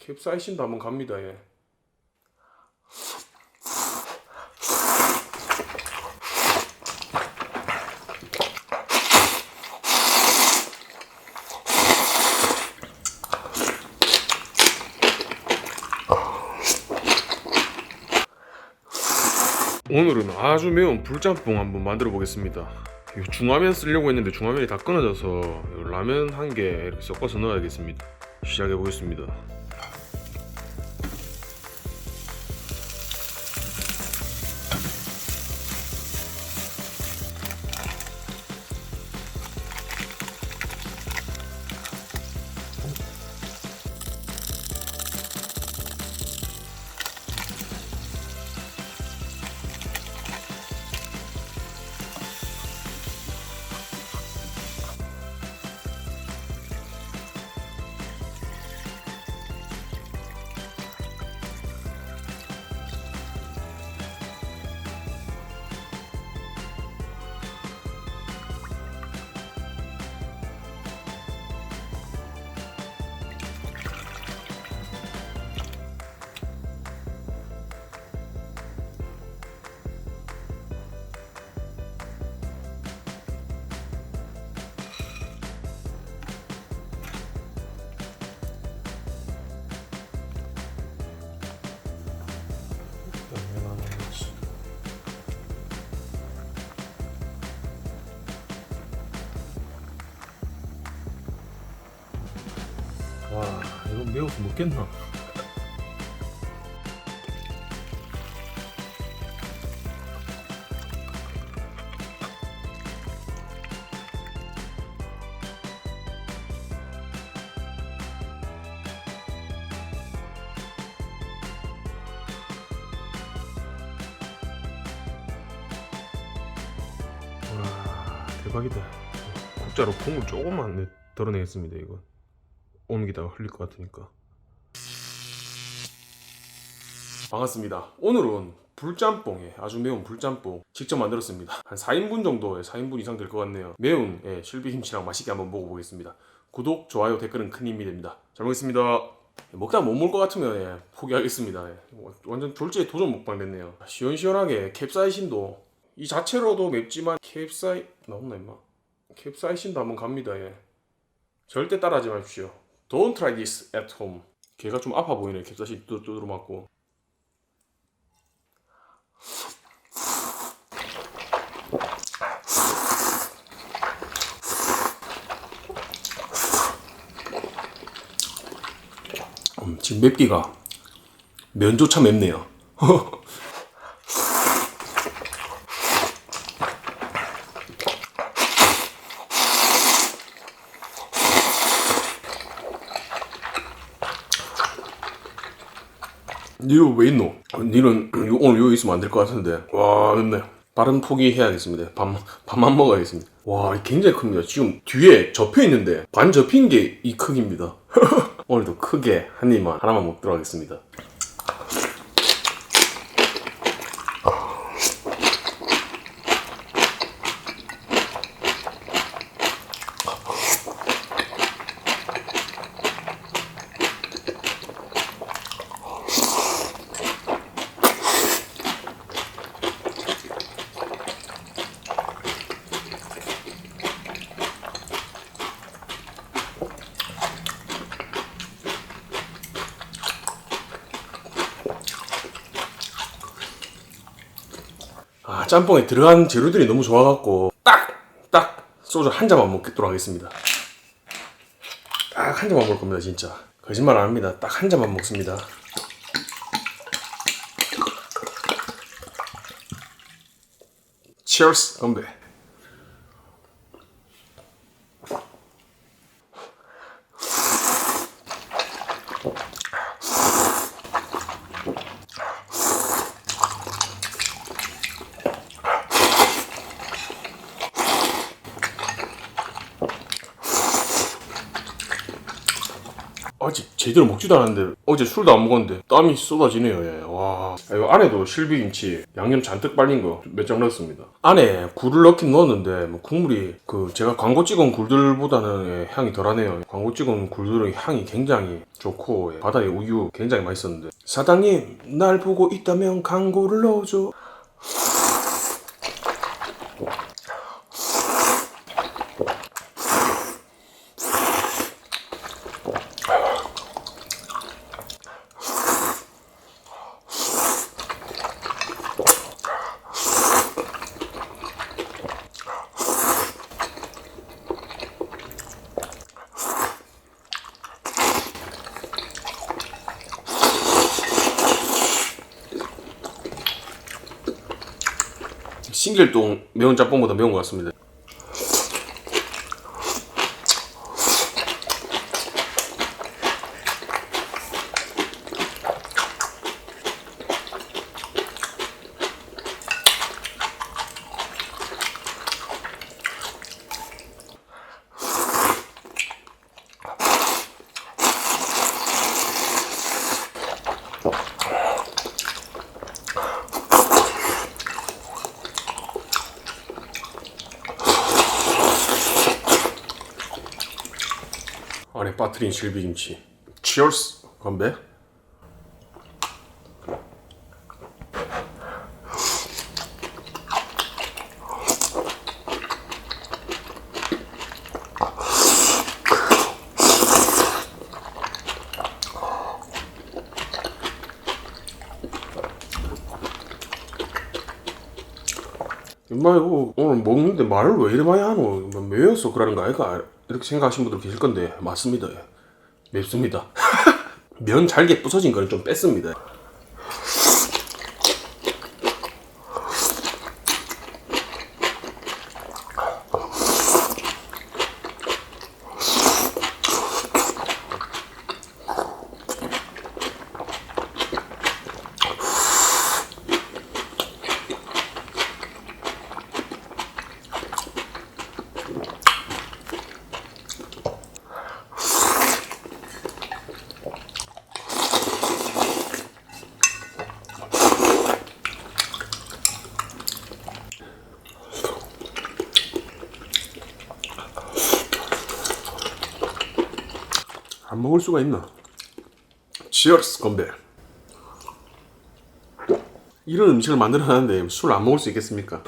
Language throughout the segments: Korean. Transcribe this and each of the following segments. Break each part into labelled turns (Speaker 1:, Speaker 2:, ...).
Speaker 1: 캡사이신도 한번 갑니다. 예. 오늘은 아주 매운 불짬뽕 한번 만들어 보겠습니다. 이 중화면 쓰려고 했는데 중화면이 다 끊어져서 이 라면 한개 이렇게 섞어서 넣어야겠습니다. 시작해 보겠습니다. 와 이거 매워서 먹겠나? 와 대박이다 국자로 콩을 조금만 내- 덜어내겠습니다 이거 옮기다가 흘릴 것 같으니까. 반갑습니다. 오늘은 불짬뽕에 아주 매운 불짬뽕 직접 만들었습니다. 한 4인분 정도의 4인분 이상 될 것 같네요. 매운 예, 실비김치랑 맛있게 한번 먹어보겠습니다. 구독, 좋아요, 댓글은 큰 힘이 됩니다. 잘 먹겠습니다. 먹다 못 먹을 것 같으면 예, 포기하겠습니다. 예. 완전 졸지에 도전 먹방 됐네요. 시원시원하게 캡사이신도 이 자체로도 맵지만 캡사이 나온나 임마? 캡사이신도 한번 갑니다. 예. 절대 따라하지 마십시오 Don't try this at home. 걔가 좀 아파 보이네. 뚜- 두드러 맞고. 음, 지금 맵기가 면조차 맵네요 니가 왜 있노? 니는 요- 오늘 여기 있으면 것 같은데. 와 맵네 빠른 포기해야겠습니다. 밥, 밥만 먹어야겠습니다. 와 굉장히 큽니다. 지금 뒤에 접혀 있는데 반 접힌 게 이 크기입니다. 오늘도 크게 한 입만 하나만 먹도록 하겠습니다 짬뽕에 들어간 재료들이 너무 좋아갖고 딱! 딱! 소주 한 잔만 먹도록 하겠습니다 딱 한 잔만 먹을 겁니다 진짜 거짓말 안 합니다 딱 한 잔만 먹습니다 Cheers 건배 아직 제대로 먹지도 않았는데 어제 술도 안 먹었는데 땀이 쏟아지네요. 예. 와. 아, 이 안에도 실비김치 양념 잔뜩 발린 거 몇 장 넣었습니다. 안에 굴을 넣긴 넣었는데 뭐 국물이 그 제가 광고 찍은 굴들보다는 예, 향이 덜하네요. 광고 찍은 굴들은 향이 굉장히 좋고 예, 바다의 우유 굉장히 맛있었는데 사장님 날 보고 있다면 광고를 넣어줘. 신길동 매운 짬뽕보다 매운 것 같습니다. 빠트린 실비김치. 치얼스 건배. 이거 오늘 먹는데 말을 왜 이리 많이 하노? 뭐 매워서 그러는 거 아이가? 이렇게 생각하시는 분들 계실 건데 맞습니다. 예. 맵습니다. 면 잘게 부서진 거는 좀 뺐습니다. 안 먹을 수가 있나? 치얼스 건배. 이런 음식을 만들어 놨는데 술 안 먹을 수 있겠습니까?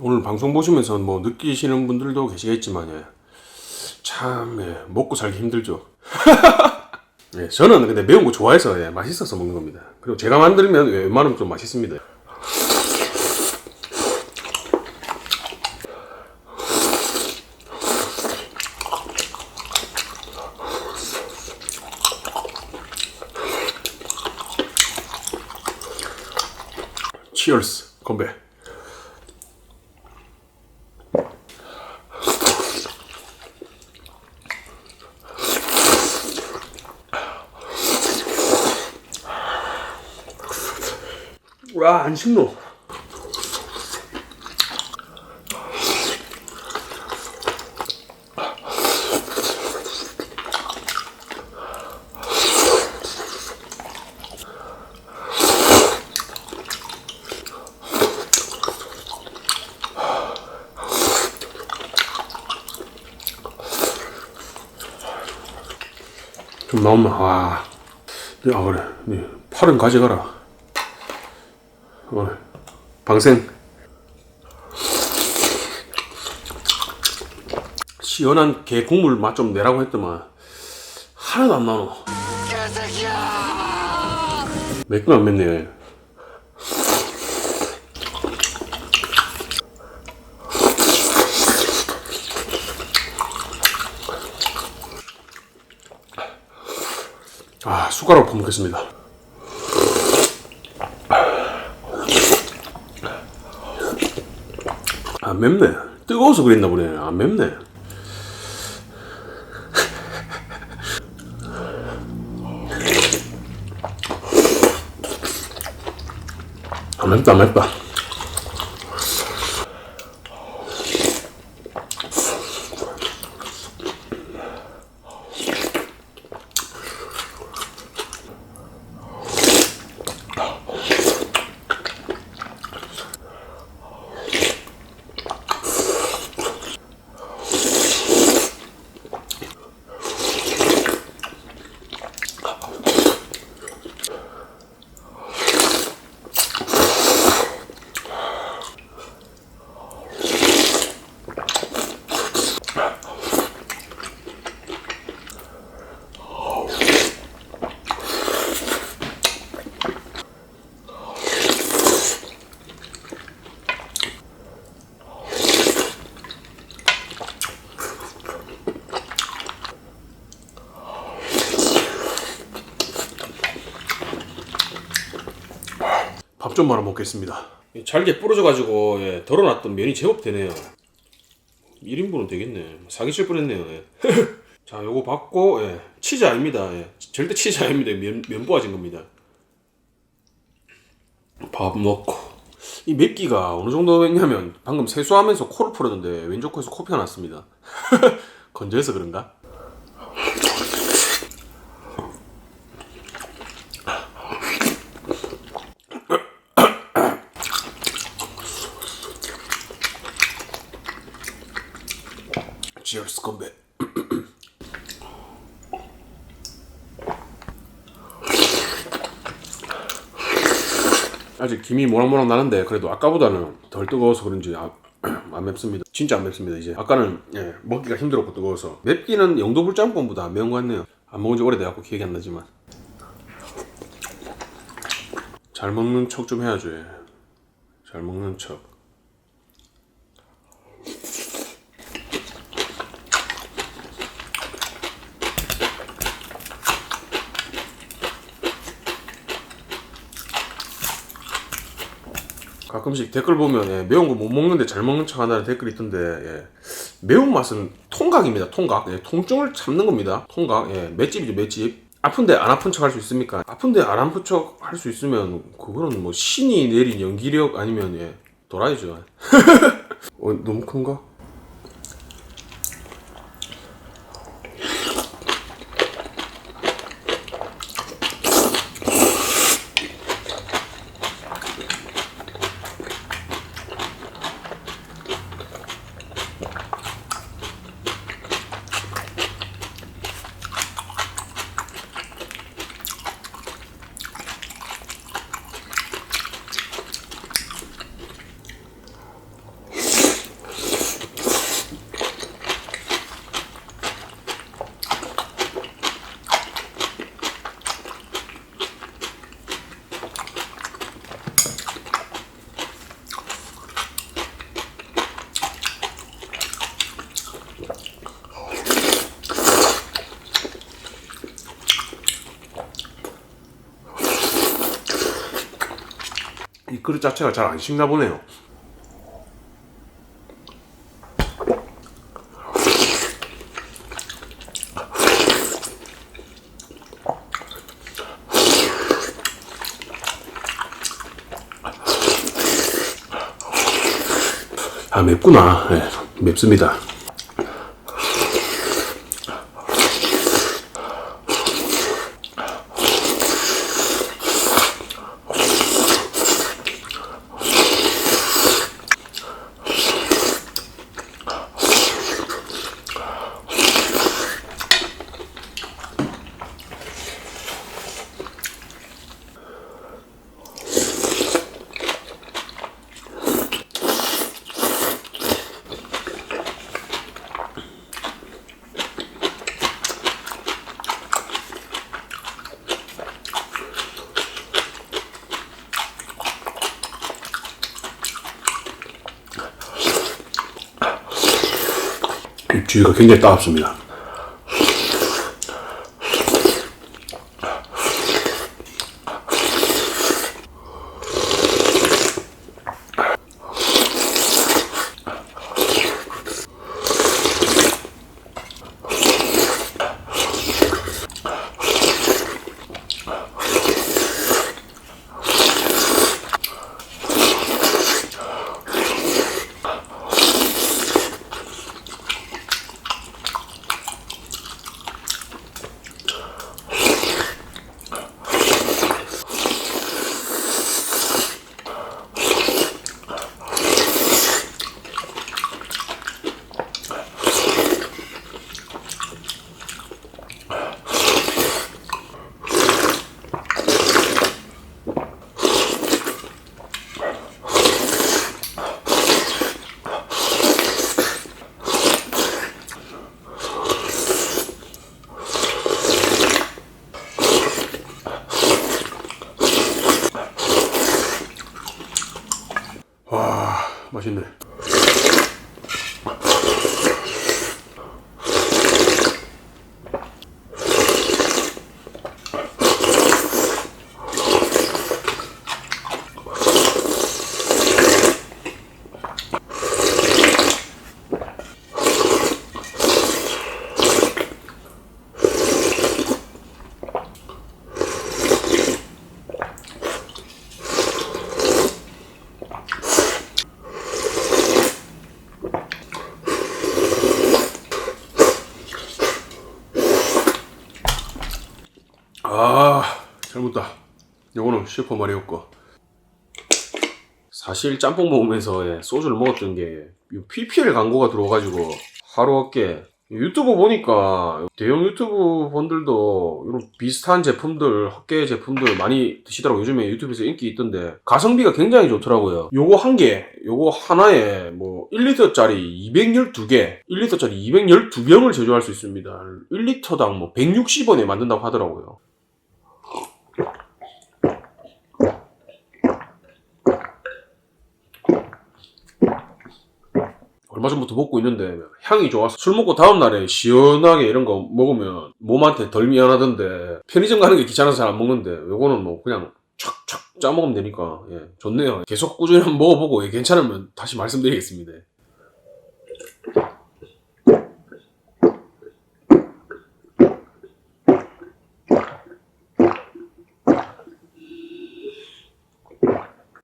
Speaker 1: 오늘 방송 보시면서 뭐 느끼시는 분들도 계시겠지만 예. 참 예, 먹고 살기 힘들죠. 예, 저는 근데 매운 거 좋아해서 예, 맛있어서 먹는 겁니다. 그리고 제가 만들면 예, 웬만하면 좀 맛있습니다. 치얼스 건배. 와, 안 식노. 좀 나오면 와. 아 그래. 네, 팔은 가져가라 어, 방생. 시원한 게 국물 맛 좀 내라고 했더만 하나도 안 나노. 맵긴 안 맵네. 아 숟가락 퍼먹겠습니다 안 맵네. 뜨거워서 그랬나 보네. 안 맵네. 안 맵다 안 맵다 밥 좀 말아 먹겠습니다. 잘게 부러져가지고 예, 덜어놨던 면이 제법 되네요. 1인분은 되겠네. 사기칠 뻔했네요. 예. 자, 요거 받고 예, 치즈 아닙니다. 예. 절대 치즈 아닙니다. 면, 면 부어진 겁니다. 밥 넣고 이 맵기가 어느 정도였냐면 방금 세수하면서 코를 풀었는데 왼쪽 코에서 코피가 났습니다. 건조해서 그런가? Cheers 건배. 아직 김이 모락모락 나는데 그래도 아까보다는 덜 뜨거워서 그런지 아, 안 맵습니다. 진짜 안 맵습니다. 이제 아까는 예, 먹기가 힘들었고 뜨거워서 맵기는 영도불 짬뽕보다 안 매운 것 같네요. 안 먹은 지 오래돼갖고 기억이 안 나지만 잘 먹는 척 좀 해야죠. 예. 잘 먹는 척. 가끔씩 댓글 보면 예, 매운 거 못 먹는데 잘 먹는 척 한다는 댓글이 있던데 예, 매운 맛은 통각입니다 통각. 예, 통증을 참는 겁니다 통각. 예, 맷집이죠 맷집. 아픈데 안 아픈 척 할 수 있습니까? 아픈데 안 아픈 척 할 수 있으면 그거는 뭐 신이 내린 연기력 아니면 예, 도라이죠. 어, 너무 큰가? 이 그릇 자체가 잘 안 식나 보네요. 아 맵구나. 네, 맵습니다. 주위가 굉장히 따갑습니다. 와 맛있네. 아, 잘 먹다. 요거는 슈퍼 마리오 거. 사실 짬뽕 먹으면서 예, 소주를 먹었던 게이 PPL 광고가 들어와가지고 하루 어깨 유튜브 보니까 대형 유튜브 분들도 이런 비슷한 제품들 헛개 제품들 많이 드시더라고. 요즘에 유튜브에서 인기 있던데 가성비가 굉장히 좋더라고요. 요거 한 개 요거 하나에 뭐 1리터짜리 212개 1리터짜리 212병을 제조할 수 있습니다. 1리터당 뭐 160원에 만든다고 하더라고요 얼마 전부터 먹고 있는데 향이 좋아서 술 먹고 다음날에 시원하게 이런 거 먹으면 몸한테 덜 미안하던데 편의점 가는 게 귀찮아서 잘 안 먹는데 요거는 뭐 그냥 촥촥 짜먹으면 되니까 예, 좋네요. 계속 꾸준히 한번 먹어보고 예, 괜찮으면 다시 말씀드리겠습니다.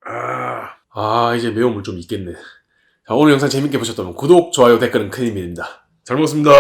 Speaker 1: 아, 아 이제 매운물 좀 있겠네. 자, 오늘 영상 재밌게 보셨다면 구독, 좋아요, 댓글은 큰 힘이 됩니다. 잘 먹었습니다.